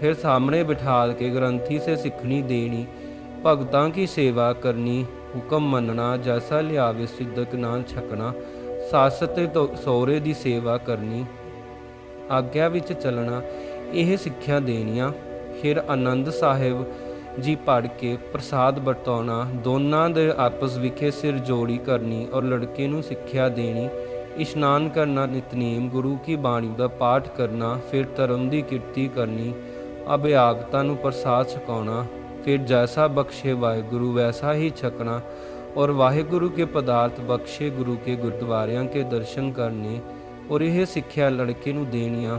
ਫਿਰ ਸਾਹਮਣੇ ਬਿਠਾ ਕੇ ਗ੍ਰੰਥੀ ਸੇ ਸਿੱਖਣੀ ਦੇਣੀ, ਭਗਤਾਂ ਕੀ ਸੇਵਾ ਕਰਨੀ, ਹੁਕਮ ਮੰਨਣਾ, ਜੈਸਾ ਲਿਆਵੇ ਸਿੱਧਕ ਨਾਲ ਛਕਣਾ ਸਾਸ ਤੇ ਸੋਰੇ ਦੀ ਸੇਵਾ ਕਰਨੀ। ਆਗਿਆ ਵਿੱਚ ਚੱਲਣਾ, ਇਹ ਸਿੱਖਿਆ ਦੇਣੀਆਂ। ਫਿਰ ਆਨੰਦ ਸਾਹਿਬ ਜੀ ਪੜ ਕੇ ਪ੍ਰਸਾਦ ਵਰਤਾਉਣਾ, ਦੋਨਾਂ ਦੇ ਆਪਸ ਵਿਖੇ ਸਿਰ ਜੋੜੀ ਕਰਨੀ ਔਰ ਲੜਕੇ ਨੂੰ ਸਿੱਖਿਆ ਦੇਣੀ, ਇਸ਼ਨਾਨ ਕਰਨਾ ਨਿਤਨੇਮ, ਗੁਰੂ ਕੀ ਬਾਣੀ ਦਾ ਪਾਠ ਕਰਨਾ, ਫਿਰ ਧਰਮ ਦੀ ਕੀਰਤੀ ਕਰਨੀ ਅਭਿਆਗਤਾ ਨੂੰ ਪ੍ਰਸਾਦ ਛਕਾਉਣਾ, ਫਿਰ ਜੈਸਾ ਬਖਸ਼ੇ ਵਾਹਿਗੁਰੂ ਵੈਸਾ ਹੀ ਛਕਣਾ ਔਰ ਵਾਹਿਗੁਰੂ ਕੇ ਪਦਾਰਥ ਬਖਸ਼ੇ ਗੁਰੂ ਕੇ ਗੁਰਦੁਆਰਿਆਂ ਕੇ ਦਰਸ਼ਨ ਕਰਨੇ ਔਰ ਇਹ ਸਿੱਖਿਆ ਲੜਕੇ ਨੂੰ ਦੇਣੀਆਂ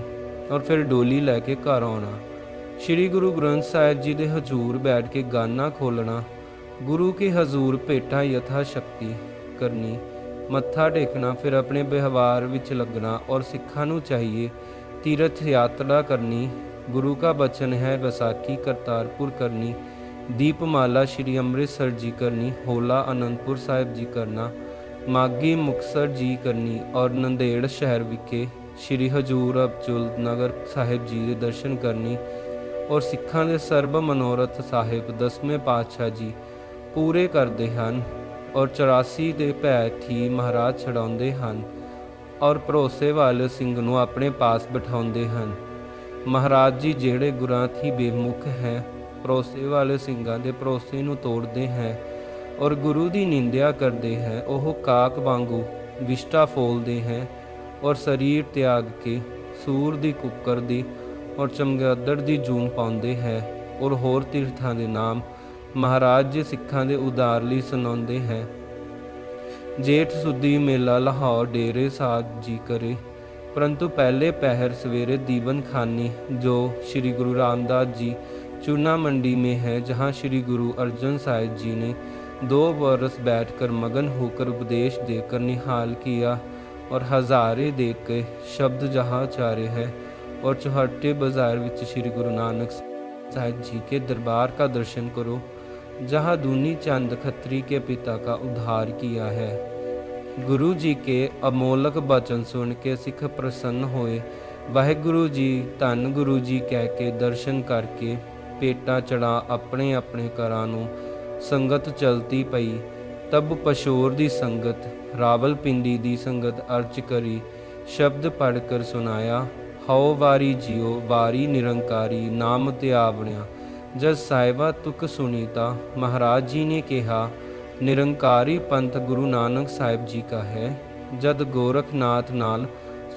ਔਰ ਫਿਰ ਡੋਲੀ ਲੈ ਕੇ ਘਰ ਆਉਣਾ। ਸ੍ਰੀ ਗੁਰੂ ਗ੍ਰੰਥ ਸਾਹਿਬ ਜੀ ਦੇ ਹਜ਼ੂਰ ਬੈਠ ਕੇ ਗਾਨਾ ਖੋਲਣਾ ਗੁਰੂ ਕੇ ਹਜ਼ੂਰ ਭੇਟਾ ਯਥਾ ਸ਼ਕਤੀ ਕਰਨੀ, ਮੱਥਾ ਟੇਕਣਾ, ਫਿਰ ਆਪਣੇ ਵਿਵਹਾਰ ਵਿੱਚ ਲੱਗਣਾ ਔਰ ਸਿੱਖਾਂ ਨੂੰ ਚਾਹੀਏ ਤੀਰਥ ਯਾਤਰਾ ਕਰਨੀ, ਗੁਰੂ ਕਾ ਬਚਨ ਹੈ ਵਿਸਾਖੀ ਕਰਤਾਰਪੁਰ ਕਰਨੀ, ਦੀਪਮਾਲਾ ਸ਼੍ਰੀ ਅੰਮ੍ਰਿਤਸਰ ਜੀ ਕਰਨੀ, ਹੋਲਾ ਅਨੰਦਪੁਰ ਸਾਹਿਬ ਜੀ ਕਰਨਾ ਮਾਗੀ ਮੁਕਸਰ ਜੀ ਕਰਨੀ ਔਰ ਨੰਦੇੜ ਸ਼ਹਿਰ ਵਿਖੇ ਸ਼੍ਰੀ ਹਜੂਰ ਅਬਦੁਲ ਨਗਰ ਸਾਹਿਬ ਜੀ ਦੇ ਦਰਸ਼ਨ ਕਰਨੀ ਔਰ ਸਿੱਖਾਂ ਦੇ ਸਰਬ ਮਨੋਰਥ ਸਾਹਿਬ ਦਸਵੇਂ ਪਾਤਸ਼ਾਹ ਜੀ ਪੂਰੇ ਕਰਦੇ ਹਨ ਔਰ 84 ਦੇ ਭੈ ਥੀ ਮਹਾਰਾਜ ਛਡਾਉਂਦੇ ਹਨ ਔਰ ਭਰੋਸੇ ਵਾਲੇ ਸਿੰਘ ਨੂੰ ਆਪਣੇ ਪਾਸ ਬਿਠਾਉਂਦੇ ਹਨ। ਮਹਾਰਾਜ ਜੀ ਜਿਹੜੇ ਗੁਰਾਂ ਥੀ ਬੇਮੁਖ ਹੈ, ਭਰੋਸੇ ਵਾਲੇ ਸਿੰਘਾਂ ਦੇ ਭਰੋਸੇ ਨੂੰ ਤੋੜਦੇ ਹੈ ਔਰ ਗੁਰੂ ਦੀ ਨਿੰਦਿਆ ਕਰਦੇ ਹੈ, ਉਹ ਕਾਕ ਵਾਂਗੂ ਵਿਸ਼ਟਾ ਫੋਲਦੇ ਹੈ ਔਰ ਸਰੀਰ ਤਿਆਗ ਕੇ ਸੂਰ ਦੀ ਕੁੱਕਰ ਦੀ ਔਰ ਚਮਗਾਦੜ ਦੀ ਜੂਮ ਪਾਉਂਦੇ ਹੈ ਔਰ ਹੋਰ ਤੀਰਥਾਂ ਦੇ ਨਾਮ ਮਹਾਰਾਜ ਜੀ ਸਿੱਖਾਂ ਦੇ ਉਦਾਰ ਲਈ ਸੁਣਾਉਂਦੇ ਹੈ। ਜੇਠ ਸੁਦੀ ਮੇਲਾ ਲਾਹੌਰ ਡੇਰੇ ਸਾਧ ਜੀ ਕਰੇ, ਪਰੰਤੂ ਪਹਿਲੇ ਪਹਿਰ ਸਵੇਰੇ ਦੀਵਨ ਖਾਨੀ, ਜੋ ਸ੍ਰੀ ਗੁਰੂ ਰਾਮਦਾਸ ਜੀ ਚੂਨਾ ਮੰਡੀ ਮੇ ਹੈ, ਜਹਾਂ ਸ੍ਰੀ ਗੁਰੂ ਅਰਜਨ ਸਾਹਿਬ ਜੀ ਨੇ दो बरस बैठकर मगन होकर उपदेश देकर निहाल किया और हजारे देख के शब्द जहाँ चारे है और चौहट्टे बाजार विच श्री गुरु नानक साहिब जी के दरबार का दर्शन करो जहाँ दूनी चंद खत्री के पिता का उद्धार किया है ਗੁਰੂ ਜੀ ਕੇ ਅਮੋਲਕ ਬਚਨ ਸੁਣ ਕੇ ਸਿੱਖ ਪ੍ਰਸੰਨ ਹੋਏ ਵਾਹਿਗੁਰੂ ਜੀ ਧੰਨ ਗੁਰੂ ਜੀ ਕਹਿ ਕੇ ਦਰਸ਼ਨ ਕਰਕੇ ਪੇਟਾ ਚੜਾ ਆਪਣੇ ਆਪਣੇ ਘਰਾਂ ਨੂੰ ਸੰਗਤ ਚਲਤੀ ਪਈ, ਤਬ ਪਸ਼ੋਰ ਦੀ ਸੰਗਤ ਰਾਵਲਪਿੰਡੀ ਦੀ ਸੰਗਤ ਅਰਚ ਕਰੀ, ਸ਼ਬਦ ਪੜ ਕਰ ਸੁਨਾਇਆ ਹਉ ਵਾਰੀ ਜਿਉ, ਵਾਰੀ ਨਿਰੰਕਾਰੀ, ਨਾਮ ਤੇ ਜਦ ਸਾਹਿਬਾ ਤੁਕ ਸੁਨੀਤਾ, ਮਹਾਰਾਜ ਜੀ ਨੇ ਕਿਹਾ, ਨਿਰੰਕਾਰੀ ਪੰਥ ਗੁਰੂ ਨਾਨਕ ਸਾਹਿਬ ਜੀ ਕਾ ਹੈ, ਜਦ ਗੋਰਖਨਾਥ ਨਾਲ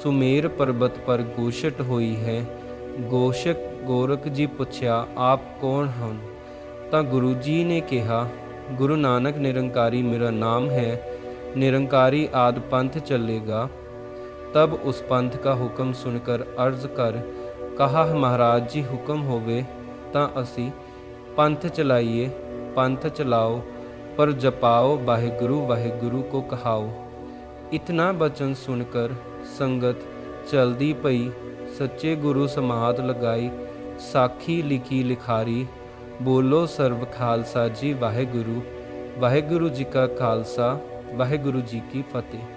ਸੁਮੇਰ ਪਰਬਤ ਪਰ ਗੋਸ਼ਟ ਹੋਈ ਹੈ, ਗੋਸ਼ਕ ਗੋਰਖ ਜੀ ਪੁੱਛਿਆ, ਆਪ ਕੌਣ ਹਨ? ਤਾਂ ਗੁਰੂ ਜੀ ਨੇ ਕਿਹਾ ਗੁਰੂ ਨਾਨਕ ਨਿਰੰਕਾਰੀ ਮੇਰਾ ਨਾਮ ਹੈ ਨਿਰੰਕਾਰੀ ਆਦ ਪੰਥ ਚੱਲੇਗਾ तब उस पंथ का हुक्म सुनकर अर्ज कर कहा महाराज जी हुक्म होवे ਤਾਂ ਅਸੀਂ ਪੰਥ ਚਲਾਈਏ ਪੰਥ ਚਲਾਓ पर जपाओ वाहिगुरु वाहिगुरु को कहाओ इतना बचन सुनकर संगत चलदी पई सच्चे गुरु समाध लगाई ਸਾਖੀ ਲਿਖੀ ਲਿਖਾਰੀ ਬੋਲੋ ਸਰਬ ਖਾਲਸਾ ਜੀ ਵਾਹਿਗੁਰੂ ਵਾਹਿਗੁਰੂ ਜੀ ਕਾ ਖਾਲਸਾ ਵਾਹਿਗੁਰੂ ਜੀ ਕੀ ਫਤਿਹ।